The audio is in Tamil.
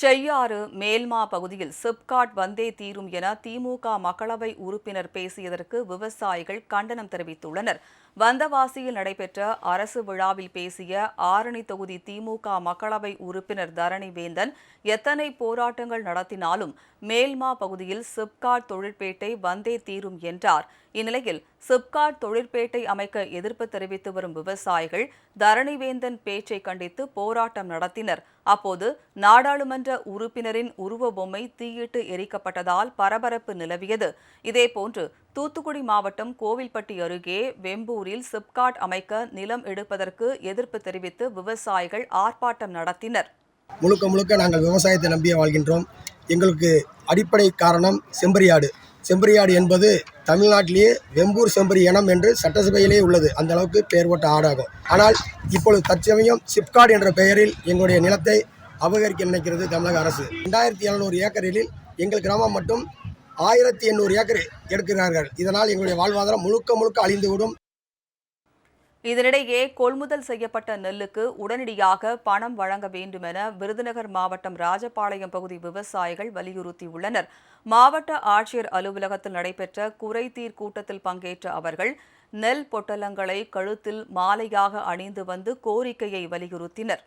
செய்யாறு மேல்மா பகுதியில் சிப்காட் வந்தே தீரும் என திமுக மக்களவை உறுப்பினர் பேசியதற்கு விவசாயிகள் கண்டனம் தெரிவித்துள்ளனர். வந்தவாசியில் நடைபெற்ற அரசு விழாவில் பேசிய ஆரணி தொகுதி திமுக மக்களவை உறுப்பினர் தரணி வேந்தன் எத்தனை போராட்டங்கள் நடத்தினாலும் மேல்மா பகுதியில் சிப்காட் தொழிற்பேட்டை வந்தே தீரும் என்றார். இந்நிலையில் சிப்காட் தொழிற்பேட்டை அமைக்க எதிர்ப்பு தெரிவித்து வரும் விவசாயிகள் தரணிவேந்தன் பேச்சை கண்டித்து போராட்டம் நடத்தினர். அப்போது நாடாளுமன்ற உறுப்பினரின் உருவ பொம்மை தீயிட்டு எரிக்கப்பட்டதால் பரபரப்பு நிலவியது. இதேபோன்று தூத்துக்குடி மாவட்டம் கோவில்பட்டி அருகே வெம்பூரில் சிப்காட் அமைக்க நிலம் எடுப்பதற்கு எதிர்ப்பு தெரிவித்து விவசாயிகள் ஆர்ப்பாட்டம் நடத்தினர். முழுக்க முழுக்க நாங்கள் விவசாயத்தை நம்பியே வாழ்கின்றோம். எங்களுக்கு அடிப்படை காரணம் செம்பரியாடு. செம்பரியாடு என்பது தமிழ்நாட்டிலேயே வெம்பூர் செம்பரி இனம் என்று சட்டசபையிலேயே உள்ளது. அந்த அளவுக்கு பெயர் போட்ட ஆடாகும். ஆனால் இப்பொழுது தற்சமயம் சிப்காட் என்ற பெயரில் எங்களுடைய நிலத்தை அபகரிக்க நினைக்கிறது தமிழக அரசு. ரெண்டாயிரத்தி எழுநூறு ஏக்கரில் எங்கள் கிராமம் மட்டும் ஆயிரத்தி எண்ணூறு ஏக்கர் எடுக்கிறார்கள். இதனால் எங்களுடைய வாழ்வாதாரம் முழுக்க முழுக்க அழிந்துவிடும். இதனிடையே கொள்முதல் செய்யப்பட்ட நெல்லுக்கு உடனடியாக பணம் வழங்க வேண்டுமென விருதுநகர் மாவட்டம் ராஜபாளையம் பகுதி விவசாயிகள் வலியுறுத்தியுள்ளனர். மாவட்ட ஆட்சியர் அலுவலகத்தில் நடைபெற்ற குறைதீர் கூட்டத்தில் பங்கேற்ற அவர்கள் நெல் பொட்டலங்களை கழுத்தில் மாலையாக அணிந்து வந்து கோரிக்கையை வலியுறுத்தினர்.